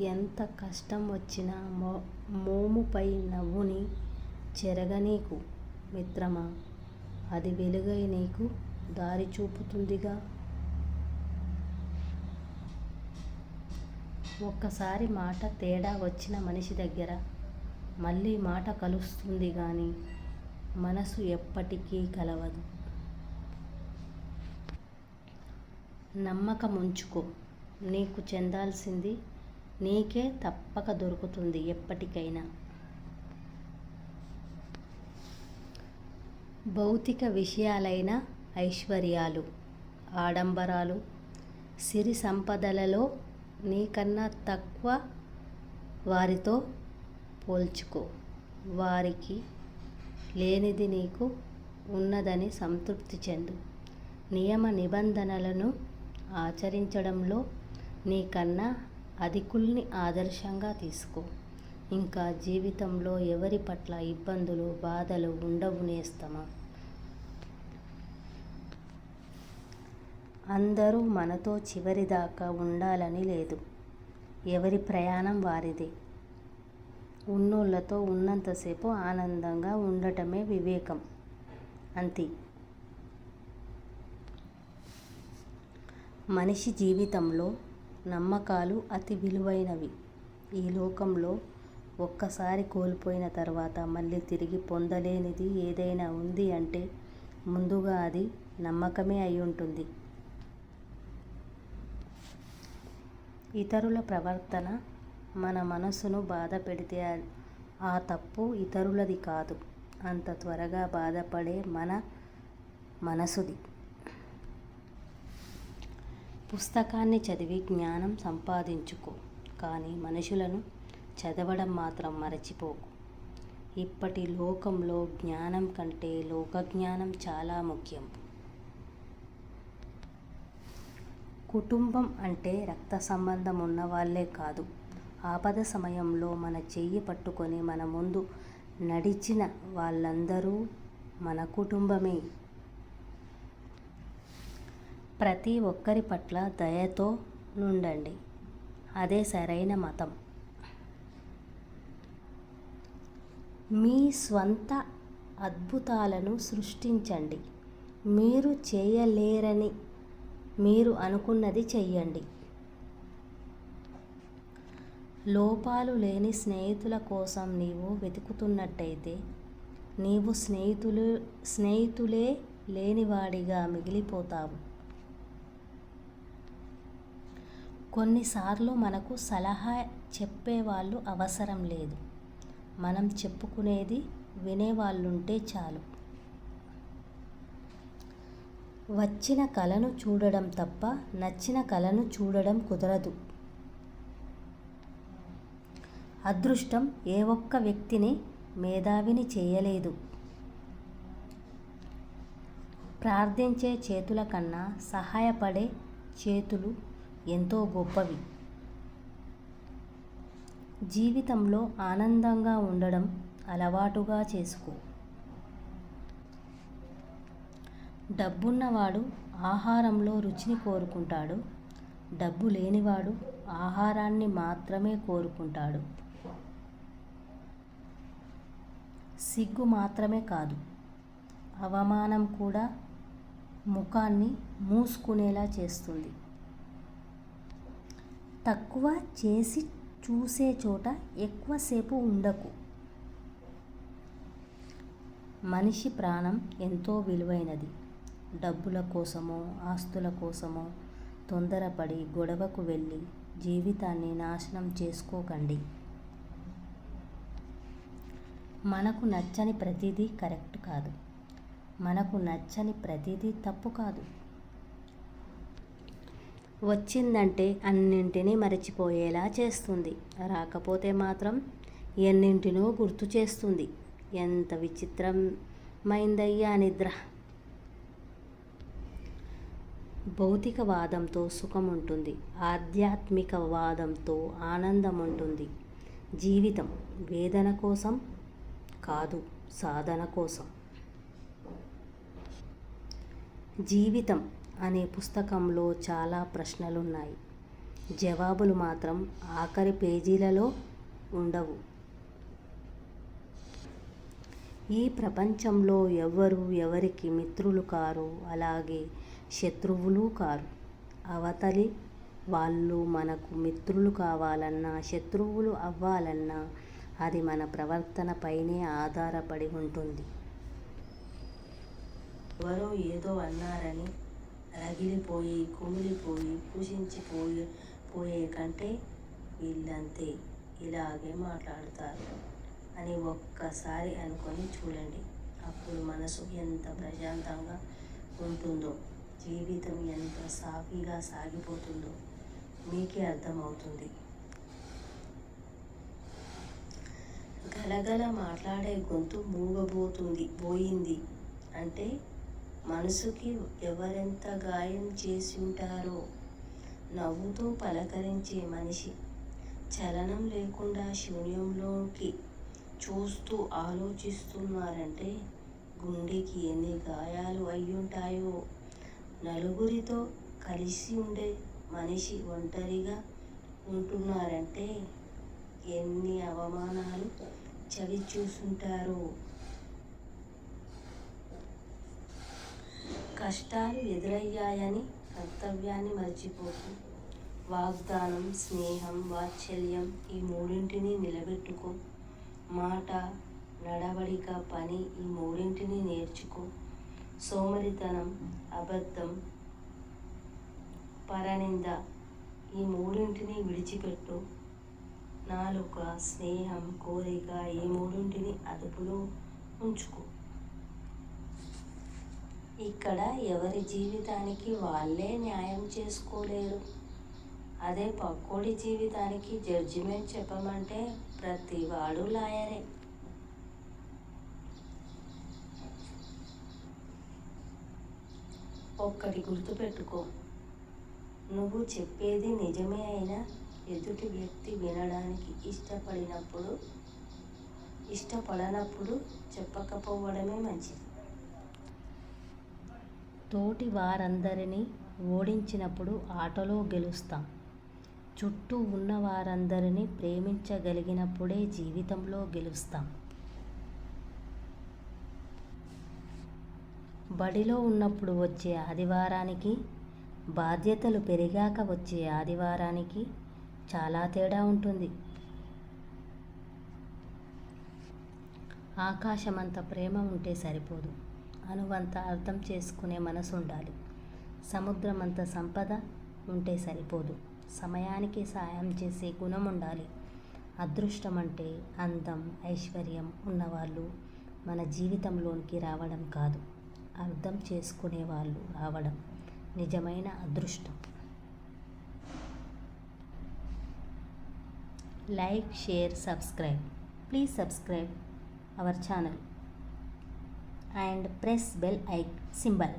ఎంత కష్టం వచ్చినా మో మోముపై నవ్వుని చెరగనీకు మిత్రమా? అది వెలుగై నీకు దారి చూపుతుందిగా. ఒక్కసారి మాట తేడా వచ్చిన మనిషి దగ్గర మళ్ళీ మాట కలుస్తుంది కానీ మనసు ఎప్పటికీ కలవదు. నమ్మకం ఉంచుకో నీకు చెందాల్సింది నీకే తప్పక దొరుకుతుంది ఎప్పటికైనా. భౌతిక విషయాలైన ఐశ్వర్యాలు ఆడంబరాలు సిరి సంపదలలో నీకన్నా తక్కువ వారితో పోల్చుకో. వారికి లేనిది నీకు ఉన్నదని సంతృప్తి చెందు. నియమ నిబంధనలను ఆచరించడంలో నీకన్నా అధికుల్ని ఆదర్శంగా తీసుకో. ఇంకా జీవితంలో ఎవరి పట్ల ఇబ్బందులు బాధలు ఉండవు నేస్తమా. అందరూ మనతో చివరిదాకా ఉండాలని లేదు. ఎవరి ప్రయాణం వారిదే. ఉన్నోళ్ళతో ఉన్నంతసేపు ఆనందంగా ఉండటమే వివేకం. అంతే. మనిషి జీవితంలో నమ్మకాలు అతి విలువైనవి. ఈ లోకంలో ఒక్కసారి కోల్పోయిన తర్వాత మళ్ళీ తిరిగి పొందలేనిది ఏదైనా ఉంది అంటే ముందుగా అది నమ్మకమే అయి ఉంటుంది. ఇతరుల ప్రవర్తన మన మనసును బాధ పెడితే ఆ తప్పు ఇతరులది కాదు. అంత త్వరగా బాధపడే మన మనసుది. పుస్తకాన్ని చదివి జ్ఞానం సంపాదించుకో కానీ మనుషులను చదవడం మాత్రం మరచిపోకు. ఇప్పటి లోకంలో జ్ఞానం కంటే లోకజ్ఞానం చాలా ముఖ్యం. కుటుంబం అంటే రక్త సంబంధం ఉన్నవాళ్ళే కాదు. ఆపద సమయంలో మన చెయ్యి పట్టుకొని మన ముందు నడిచిన వాళ్ళందరూ మన కుటుంబమే. ప్రతి ఒక్కరి పట్ల దయతో నుండండి. అదే సరైన మతం. మీ స్వంత అద్భుతాలను సృష్టించండి. మీరు చేయలేరని మీరు అనుకున్నది చెయ్యండి. లోపాలు లేని స్నేహితుల కోసం నీవు వెతుకుతున్నట్టయితే నీవు స్నేహితులు స్నేహితులే లేనివాడిగా మిగిలిపోతావు. కొన్నిసార్లు మనకు సలహా చెప్పేవాళ్ళు అవసరం లేదు. మనం చెప్పుకునేది వినేవాళ్ళుంటే చాలు. వచ్చిన కళను చూడడం తప్ప నచ్చిన కళను చూడడం కుదరదు. అదృష్టం ఏ ఒక్క వ్యక్తిని మేధావిని చేయలేదు. ప్రార్థించే చేతుల కన్నా సహాయపడే చేతులు ఎంతో గొప్పవి. జీవితంలో ఆనందంగా ఉండడం అలవాటుగా చేసుకో. డబ్బున్నవాడు ఆహారంలో రుచిని కోరుకుంటాడు. డబ్బు లేనివాడు ఆహారాన్ని మాత్రమే కోరుకుంటాడు. సిగ్గు మాత్రమే కాదు. అవమానం కూడా ముఖాన్ని మూసుకునేలా చేస్తుంది. తక్కువ చేసి చూసే చోట ఎక్కువసేపు ఉండకు. మనిషి ప్రాణం ఎంతో విలువైనది. డబ్బుల కోసమో ఆస్తుల కోసమో తొందరపడి గొడవకు వెళ్ళి జీవితాన్ని నాశనం చేసుకోకండి. మనకు నచ్చని ప్రతిదీ కరెక్ట్ కాదు. మనకు నచ్చని ప్రతిదీ తప్పు కాదు. వచ్చిందంటే అన్నింటినీ మరచిపోయేలా చేస్తుంది. రాకపోతే మాత్రం ఎన్నింటినో గుర్తు చేస్తుంది. ఎంత విచిత్రమైందయ్యా నిద్ర! భౌతికవాదంతో సుఖం ఉంటుంది ఆధ్యాత్మిక వాదంతో ఆనందం ఉంటుంది జీవితం వేదన కోసం కాదు సాధన కోసం. జీవితం అనే పుస్తకంలో చాలా ప్రశ్నలున్నాయి. జవాబులు మాత్రం ఆఖరి పేజీలలో ఉండవు. ఈ ప్రపంచంలో ఎవరు ఎవరికి మిత్రులు కారు అలాగే శత్రువులు కారు. అవతలి వాళ్ళు మనకు మిత్రులు కావాలన్నా శత్రువులు అవ్వాలన్నా అది మన ప్రవర్తనపైనే ఆధారపడి ఉంటుంది. ఎవరో ఏదో అన్నారని రగిలిపోయి కుమిలిపోయి కుషించిపోయి పోయే కంటే వీళ్ళంతే ఇలాగే మాట్లాడతారు అని ఒక్కసారి అనుకొని చూడండి. అప్పుడు మనసు ఎంత ప్రశాంతంగా ఉంటుందో జీవితం ఎంత సాఫీగా సాగిపోతుందో మీకే అర్థమవుతుంది. గలగల మాట్లాడే గొంతు మూగబోతుంది పోయింది అంటే మనసుకి ఎవరెంత గాయం చేసి ఉంటారో నవ్వుతూ పలకరించే మనిషి. చలనం లేకుండా శూన్యంలోకి చూస్తూ ఆలోచిస్తున్నారంటే గుండెకి ఎన్ని గాయాలు అయ్యుంటాయో. నలుగురితో కలిసి ఉండే మనిషి ఒంటరిగా ఉంటున్నారంటే ఎన్ని అవమానాలు చవి చూసుంటారో కష్టాలు ఎదురయ్యాయని కర్తవ్యాన్ని మర్చిపోకు. వాగ్దానం స్నేహం వాత్సల్యం ఈ మూడింటిని నిలబెట్టుకో. మాట నడవడిక పని ఈ మూడింటిని నేర్చుకో. సోమరితనం అబద్ధం పరనింద ఈ మూడింటిని విడిచిపెట్టు. నాలుక స్నేహం కోరిక ఈ మూడింటిని అదుపులో ఉంచుకో. ఇక్కడ ఎవరి జీవితానికి వాళ్ళే న్యాయం చేసుకోలేరు. అదే పక్కోడి జీవితానికి జడ్జిమెంట్ చెప్పమంటే ప్రతి వాడు లాయరే. ఒక్కటి గుర్తుపెట్టుకో నువ్వు చెప్పేది నిజమే అయినా ఎదుటి వ్యక్తి వినడానికి ఇష్టపడినప్పుడు ఇష్టపడనప్పుడు చెప్పకపోవడమే మంచిది. తోటి వారందరినీ ఓడించినప్పుడు ఆటలో గెలుస్తాం. చుట్టూ ఉన్న వారందరినీ ప్రేమించగలిగినప్పుడే జీవితంలో గెలుస్తాం. బడిలో ఉన్నప్పుడు వచ్చే ఆదివారానికి బాధ్యతలు పెరిగాక వచ్చే ఆదివారానికి చాలా తేడా ఉంటుంది. ఆకాశమంత ప్రేమ ఉంటే సరిపోదు. అనువంత అర్థం చేసుకునే మనసు ఉండాలి. సముద్రమంత సంపద ఉంటే సరిపోదు. సమయానికి సాయం చేసే గుణం ఉండాలి. అదృష్టం అంటే అందం ఐశ్వర్యం ఉన్నవాళ్ళు మన జీవితంలోనికి రావడం కాదు. అర్థం చేసుకునే వాళ్ళు రావడం నిజమైన అదృష్టం. Like share subscribe. Please subscribe our channel. and press bell icon symbol.